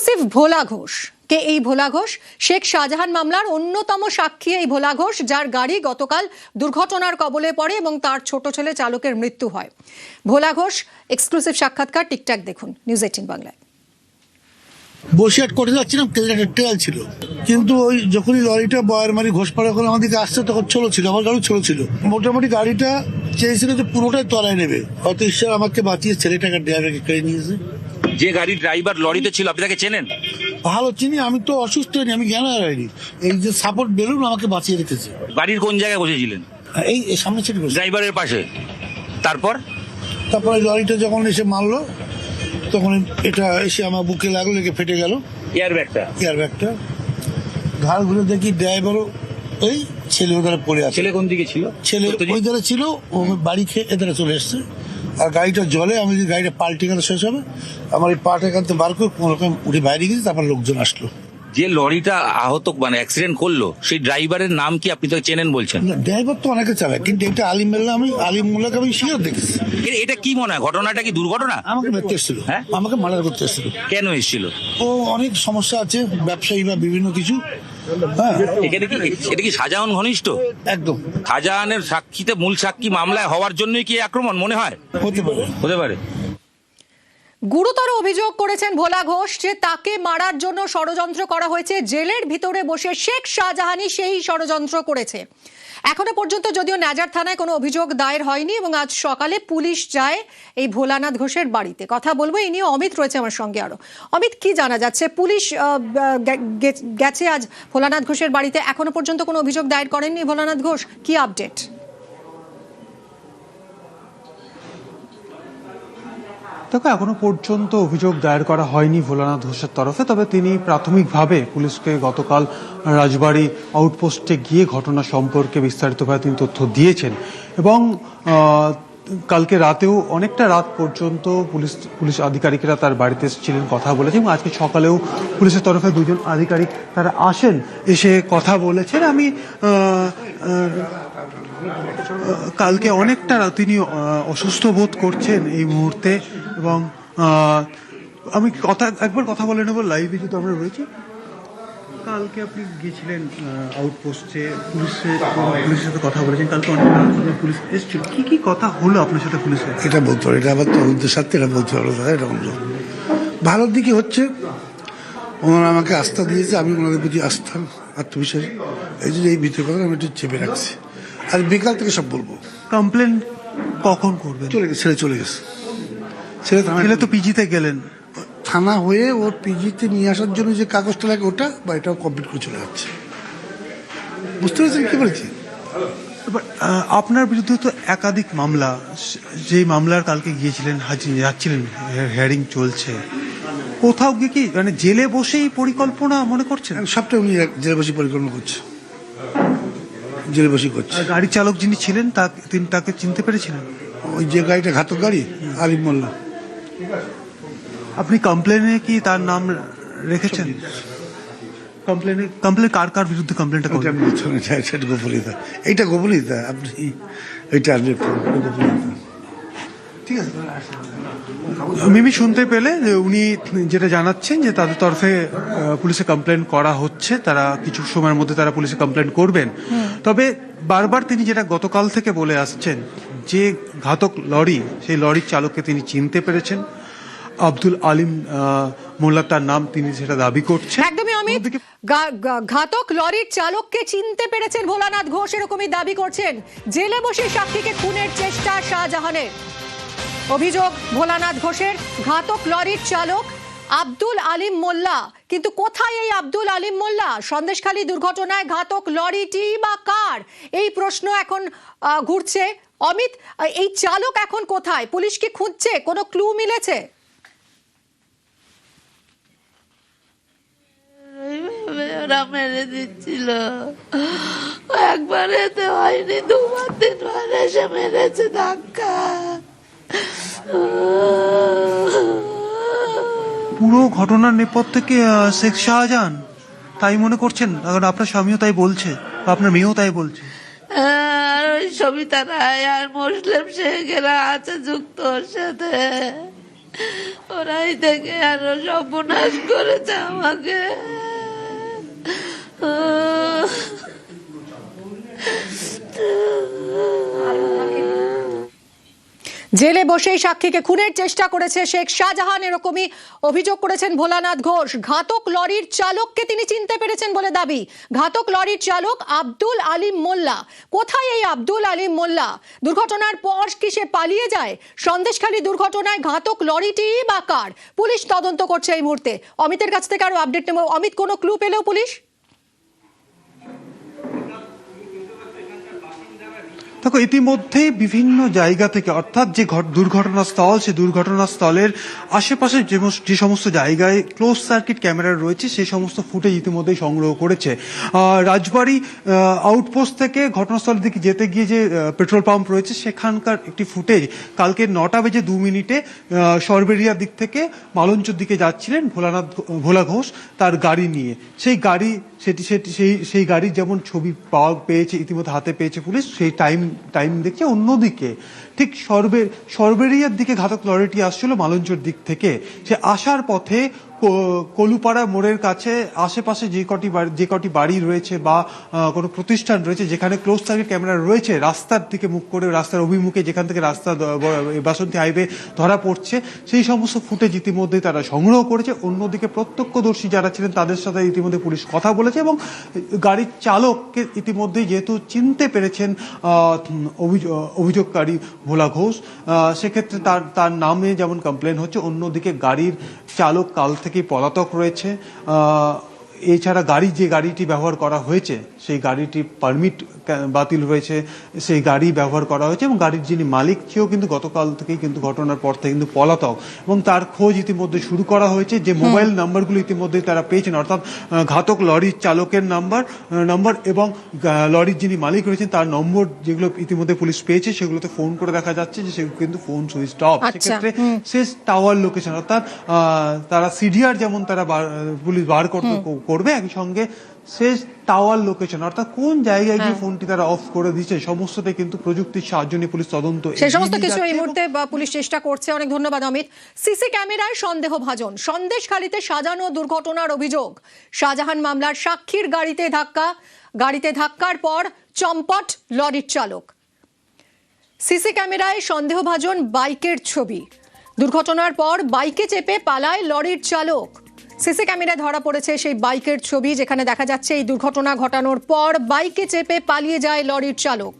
Exclusive ভোলা ঘোষ। কে এই ভোলা ঘোষ? শেখ শাহজাহান মামলার অন্যতম সাক্ষী এই ভোলা ঘোষ, যার গাড়ি গতকাল দুর্ঘটনার কবলে পড়ে এবং তার ছোট ছেলে চালকের মৃত্যু হয়। ভোলা ঘোষ, এক্সক্লুসিভ সাক্ষাৎকার, টিকটাক দেখুন, নিউজ এইটিন বাংলায়। বসিরহাট করে যাচ্ছিলাম তেলঘাটের ট্রেল ছিল। কিন্তু ওই যখনই লরিটা বয়ের মারি ঘোষপাড়া করে আমাদেরকে আসছে, তখন ছোলো ছিল, আমার গাড়ি ছোলো ছিল। মোটামুটি গাড়িটা চেয়েছিল যে পুরোটাই তলায় নেবে। হয়তো ঈশ্বর আমাকে বাঁচিয়ে ছেলেটাকে ড্রাইভারকে কেড়ে নিয়েছে। যে গাড়ির ড্রাইভার লরিতে ছিল আপনি তাকে চেনেন? ভালো চিনি আমি তো অসুস্থ হইনি আমি জ্ঞান হারাইনি। এই যে সাপোর্ট বেলুন আমাকে বাঁচিয়ে রেখেছে। গাড়ির কোন জায়গায় বসেছিলেন? এই এই সামনে ছিল ড্রাইভারের পাশে। তারপর? তারপরে লরিটা যখন এসে মারলো তখন এটা এসে আমার বুকে লাগল লেগে ফেটে গেল। এয়ার ব্যাগটা এয়ার ব্যাগটা ঘাড় ঘুরে দেখি ড্রাইভারও ওই ছেলে ওখানে পড়ে আছে। ছেলে কোন দিকে ছিল? ছেলে? ওই ধারে ছিল ও বাড়ি খেয়ে এধারে চলে এসছে। আর গাড়িটা জলে আমি যদি গাড়িটা পাল্টে গেলে শেষ হবে। আমার এই পাটা এখান থেকে বার করে কোনো রকম উঠে বাইরে গেছি তারপর লোকজন আসলো। যে লরিটা আহত মানে অ্যাক্সিডেন্ট করল সেই ড্রাইভারের নাম কি আপনি তাকে চেনেন বলছেন? না, ড্রাইভার তো অনেকে চালায় কিন্তু এটা আলিম মোল্লা আমি আলিম মোল্লাকে আমি শিওর দেখেছি। এটা কি মনে হয়? ঘটনাটা কি দুর্ঘটনা? আমাকে মেরতে এসেছিল। হ্যাঁ? আমাকে মার্ডার করতে এসেছিল। কেন এসেছিল? ও অনেক সমস্যা আছে ব্যবসায়ী বা বিভিন্ন কিছু। এখানে কি এটা কি শাহজাহান ঘনিষ্ঠ? একদম। শাহজাহানের সাক্ষীতে মূল সাক্ষী মামলায় হওয়ার জন্যই কি আক্রমণ মনে হয়? হতে পারে। হতে পারে। গুরুতর অভিযোগ করেছেন ভোলা ঘোষ যে তাকে মারার জন্য ষড়যন্ত্র করা হয়েছে। জেলের ভিতরে বসে শেখ শাহজাহানি সেই ষড়যন্ত্র করেছে। এখনও পর্যন্ত যদিও নাজার থানায় কোনো অভিযোগ দায়ের হয়নি এবং আজ সকালে পুলিশ যায় এই ভোলানাথ ঘোষের বাড়িতে। কথা বলব, এই নিয়ে অমিত রয়েছে আমার সঙ্গে আরও। অমিত, কি জানা যাচ্ছে? পুলিশ গেছে আজ ভোলানাথ ঘোষের বাড়িতে। এখনও পর্যন্ত কোনো অভিযোগ দায়ের করেননি ভোলানাথ ঘোষ। কি আপডেট? দেখো এখনও পর্যন্ত অভিযোগ দায়ের করা হয়নি ভোলানাথ ঘোষের তরফে, তবে তিনি প্রাথমিকভাবে পুলিশকে গতকাল রাজবাড়ি আউটপোস্টে গিয়ে ঘটনা সম্পর্কে বিস্তারিতভাবে তিনি তথ্য দিয়েছেন। এবং কালকে রাতেও অনেকটা রাত পর্যন্ত পুলিশ পুলিশ আধিকারিকরা তার বাড়িতে এসেছিলেন, কথা বলেছেন এবং আজকে সকালেও পুলিশের তরফে দুজন আধিকারিক তারা আসেন, এসে কথা বলেছেন। আমি কালকে অনেকটা তিনি অসুস্থ বোধ করছেন এই মুহূর্তে এবং আমি কথা, একবার কথা বলে নেব লাইভে যেহেতু আমরা রয়েছি। কালকে আপনি গিয়েছিলেন আউটপোস্টে পুলিশের পুলিশের সাথে কথা বলেছেন। কালকে অনেক পুলিশ এসেছিল। কি কি কথা হলো আপনার সাথে পুলিশের? এটা বলতে পারো এটা আবার তদন্তের সাথে এটা বলতে পারো দাদা এটা বলল ভালোর দিকে হচ্ছে, ওনারা আমাকে আস্থা দিয়েছে, আমি ওনাদের প্রতি আস্থা, আত্মবিশ্বাস। এই জন্য এই ভিতরে কথা আমি একটু চেপে রাখছি। আর বিকাল থেকে সব বলব। কমপ্লেন কখন করবেন? চলে গেছে ছেলে চলে গেছে। ছেলে থানা গেলে তো পিজিতে গেলেন। থানা হয়ে ওর পিজিতে নিয়ে আসার জন্য যে কাগজটা লাগে ওটা বা এটাও কমপ্লিট করে চলে যাচ্ছে। বুঝতে পেরেছেন কি বলেছি? আপনার বিরুদ্ধে তো একাধিক মামলা যেই মামলার কালকে গিয়েছিলেন হাজির যাচ্ছিলেন হেয়ারিং চলছে। কোথাও গিয়ে কি মানে জেলে বসেই পরিকল্পনা মনে করছেন? সবটা উনি জেলে বসে পরিকল্পনা করছে। জেলে বসে করছে। গাড়ির গাড়ি চালক যিনি ছিলেন তিনি তাকে চিনতে পেরেছিলেন? ওই যে গাড়িটা ঘাতক গাড়ি আলিম মোল্লা। আপনি কমপ্লেনে কি তার নাম রেখেছেন? কমপ্লেনে কমপ্লেন কার কার বিরুদ্ধে কমপ্লেনটা করবেন এটা- গোপনীয়তা। এইটা গোপনীয়তা আপনি এটা আসবে গোপনীয়তা। ঠিক আছে। মিমি শুনতে পেলে যে উনি যেটা জানাচ্ছেন যে তাদের তরফে পুলিশে কমপ্লেন করা হচ্ছে তারা কিছু সময়ের মধ্যে তারা পুলিশে কমপ্লেন করবেন। তবে বারবার তিনি যেটা গতকাল থেকে বলে আসছেন যে ঘাতক লরি সেই লরির চালককে তিনি চিনতে পেরেছেন। আব্দুল আলিম মোল্লা তার নাম তিনি সেটা দাবি করছেন। একদমই অমিত ঘাতক লরির চালককে চিনতে পেরেছেন ভোলানাথ ঘোষ এরকমই দাবি করছেন। জেলে বসে সাক্ষীকে খুনের চেষ্টা শাহজাহানের। অভিযোগ, ভোলানাথ ঘোষের ঘাতক লরির চালক আব্দুল আলিম মোল্লা। কিন্তু কোথায় এই আব্দুল আলিম মোল্লা? সন্দেশখালী দুর্ঘটনায় ঘাতক লরিটি বা কার? এই প্রশ্ন এখন ঘুরছে। অমিত, এই চালক এখন কোথায়? পুলিশ কি খুঁজছে? কোনো ক্লু মিলেছে? ওরা মেরে দিচ্ছিল। একবার এতে হয়নি, দুবার তিনবার এসে মেরেছে ধাক্কা। পুরো ঘটনার নেপথ্যে কি শেখ শাহজাহান? তাই মনে করছেন? কারণ আপনার স্বামীও তাই বলছে আপনার মেয়েও তাই বলছে। আর ওই সবিতা রায় আর মুসলিম শেখেরা আছে যুক্ত ওর সাথে। ওরাই থেকে আরও সর্বনাশ করেছে আমাকে। জেলে বসেই সাক্ষীকে খুনের চেষ্টা করেছে শেখ শাহজাহান। এরকমই অভিযোগ করেছেন ভোলানাথ ঘোষ। ঘাতক লরির চালককে তিনি চিনতে পেরেছেন বলে দাবি। ঘাতক লরির চালক আব্দুল আলিম মোল্লা। কোথায় এই আব্দুল আলিম মোল্লা? দুর্ঘটনার পর কি সে পালিয়ে যায়? সন্দেশখালী দুর্ঘটনায় ঘাতক লরিটি বা কার? পুলিশ তদন্ত করছে এই মুহূর্তে। অমিতের কাছ থেকে আরও আপডেট নেব। অমিত, কোনো ক্লু পেলেও পুলিশ? দেখো, ইতিমধ্যেই বিভিন্ন জায়গা থেকে, অর্থাৎ যে দুর্ঘটনাস্থল সেই দুর্ঘটনাস্থলের আশেপাশে যে সমস্ত জায়গায় ক্লোজ সার্কিট ক্যামেরা রয়েছে, সেই সমস্ত ফুটেজ ইতিমধ্যেই সংগ্রহ করেছে। রাজবাড়ি আউটপোস্ট থেকে ঘটনাস্থলের দিকে যেতে গিয়ে যে পেট্রোল পাম্প রয়েছে, সেখানকার একটি ফুটেজ কালকে নটা বেজে দু মিনিটে সরবেরিয়ার দিক থেকে মালঞ্চর দিকে যাচ্ছিলেন ভোলানাথ ভোলা ঘোষ তার গাড়ি নিয়ে। সেই গাড়ি সেটি সেটি, সেই সেই গাড়ির যেমন ছবি পাওয়া পেয়েছে, ইতিমধ্যে হাতে পেয়েছে পুলিশ, সেই টাইম টাইম দেখছে অন্যদিকে। ঠিক সর্বে, সর্বেরিয়ার দিকে ঘাতক লরিটি আসছিল মালঞ্চর দিক থেকে। সে আসার পথে কলুপাড়া মোড়ের কাছে আশেপাশে যে কটি যে কটি বাড়ি রয়েছে বা কোনো প্রতিষ্ঠান রয়েছে যেখানে ক্লোজ সার্কিট ক্যামেরা রয়েছে, রাস্তার দিকে মুখ করে, রাস্তার অভিমুখে যেখান থেকে রাস্তা বাসন্তী হাইওয়ে ধরা পড়ছে, সেই সমস্ত ফুটেজ ইতিমধ্যে তারা সংগ্রহ করেছে। অন্যদিকে প্রত্যক্ষদর্শী যারা ছিলেন তাদের সাথে ইতিমধ্যে পুলিশ কথা বলেছে এবং গাড়ির চালককে ইতিমধ্যেই যেহেতু চিনতে পেরেছেন অভিযোগকারী ভোলা ঘোষ সেক্ষেত্রে তার তার নামে যেমন কমপ্লেন হচ্ছে, অন্যদিকে গাড়ির চালক কাল থেকেই পলাতক রয়েছে এছাড়া গাড়ি যে গাড়িটি ব্যবহার করা হয়েছে সেই গাড়িটি পারমিট বাতিল হয়েছে সেই গাড়ি ব্যবহার করা হয়েছে এবং গাড়ির যিনি মালিক সেও কিন্তু গতকাল থেকেই কিন্তু ঘটনার পর থেকে কিন্তু পলাতক এবং তার খোঁজ ইতিমধ্যে শুরু করা হয়েছে যে মোবাইল নাম্বারগুলো ইতিমধ্যে তারা পেয়েছেন অর্থাৎ ঘাতক লরির চালকের নাম্বার নাম্বার এবং লরির যিনি মালিক রয়েছেন তার নম্বর যেগুলো ইতিমধ্যে পুলিশ পেয়েছে সেগুলোতে ফোন করে দেখা যাচ্ছে যে সেগুলো কিন্তু ফোন সুইচ অফ আচ্ছা, সেক্ষেত্রে শেষ টাওয়ার লোকেশন অর্থাৎ আহ, তারা সিডিআর যেমন তারা পুলিশ বার করতে করবে একই সঙ্গে শেষ টাওয়ার লোকেশন অর্থাৎ কোন জায়গায় গিয়ে হ্যাঁ। ফোনটি তারা অফ করে দিচ্ছে সমস্তটাই কিন্তু প্রযুক্তির সাহায্য নিয়ে পুলিশ তদন্ত সেই সমস্ত কিছু এই মুহূর্তে পুলিশ চেষ্টা করছে। অনেক ধন্যবাদ অমিত। সিসি ক্যামেরায় সন্দেহ ভাজন সন্দেশখালিতে সাজানো দুর্ঘটনার অভিযোগ। শাহজাহান মামলার সাক্ষীর গাড়িতে ধাক্কা গাড়িতে ধাক্কার পর চম্পট লরির চালক। সিসি ক্যামেরায় সন্দেহভাজন বাইকের ছবি। দুর্ঘটনার পর বাইকে চেপে পালায় লরির চালক। সিসি ক্যামেরায় ধরা পড়েছে সেই বাইকের ছবি, যেখানে দেখা যাচ্ছে এই দুর্ঘটনা ঘটানোর পর বাইকে চেপে পালিয়ে যায় লরির চালক।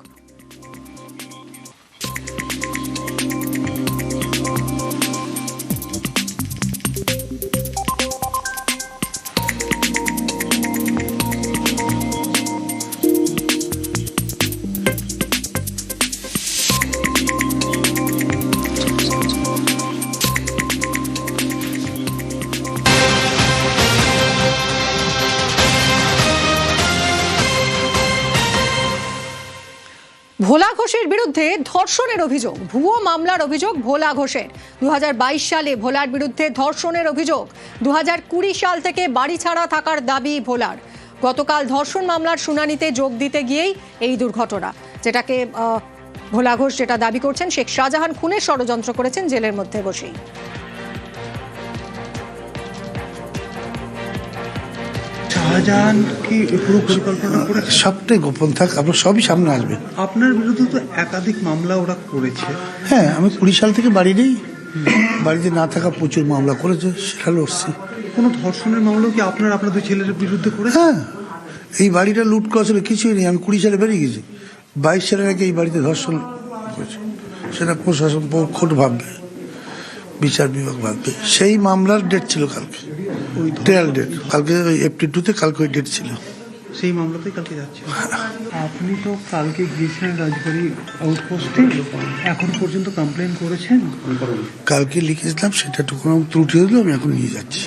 ভোলা ঘোষের বিরুদ্ধে ধর্ষণের অভিযোগ, ভুয়ো মামলার অভিযোগ ভোলা ঘোষের। দু হাজার বাইশ সালে ভোলার বিরুদ্ধে ধর্ষণের অভিযোগ দু হাজার কুড়ি সাল থেকে বাড়ি ছাড়া থাকার দাবি ভোলার। গতকাল ধর্ষণ মামলার শুনানিতে যোগ দিতে গিয়েই এই দুর্ঘটনা, যেটাকে ভোলা ঘোষ যেটা দাবি করছেন, শেখ শাহজাহান খুনের ষড়যন্ত্র করেছেন জেলের মধ্যে বসেই। শাহজাহান কি পুরো পরিকল্পনা করে সবটাই গোপন থাক আপনার সবই সামনে আসবে। আপনার বিরুদ্ধে তো একাধিক মামলা ওরা করেছে। হ্যাঁ আমি কুড়ি সাল থেকে বাড়ি নেই। বাড়িতে না থাকা প্রচুর মামলা করেছে সেটা লড়ছি কোনো ধর্ষণের মামলাও কি আপনার আপনার দুই ছেলের বিরুদ্ধে করেছে? হ্যাঁ এই বাড়িটা লুট করা ছিল কিছুই নেই আমি কুড়ি সালে বেরিয়ে গেছি। বাইশ সালে নাকি এই বাড়িতে ধর্ষণ করেছে। সেটা প্রশাসন খোট ভাববে বিচার বিভাগ ভাববে। সেই মামলার ডেট ছিল কালকে। ট্রায়াল ডেট কালকে ওই এফটি টুতে কালকে ওই ডেট ছিল। সেই মামলাতেই কালকে যাচ্ছে। আপনি তো কালকে গিয়েছিলেন রাজবাড়ি আউটপোস্টে এখন পর্যন্ত কমপ্লেন করেছেন? কালকে লিখেছিলাম সেটা টুকু ত্রুটি হলো আমি এখন নিয়ে যাচ্ছি।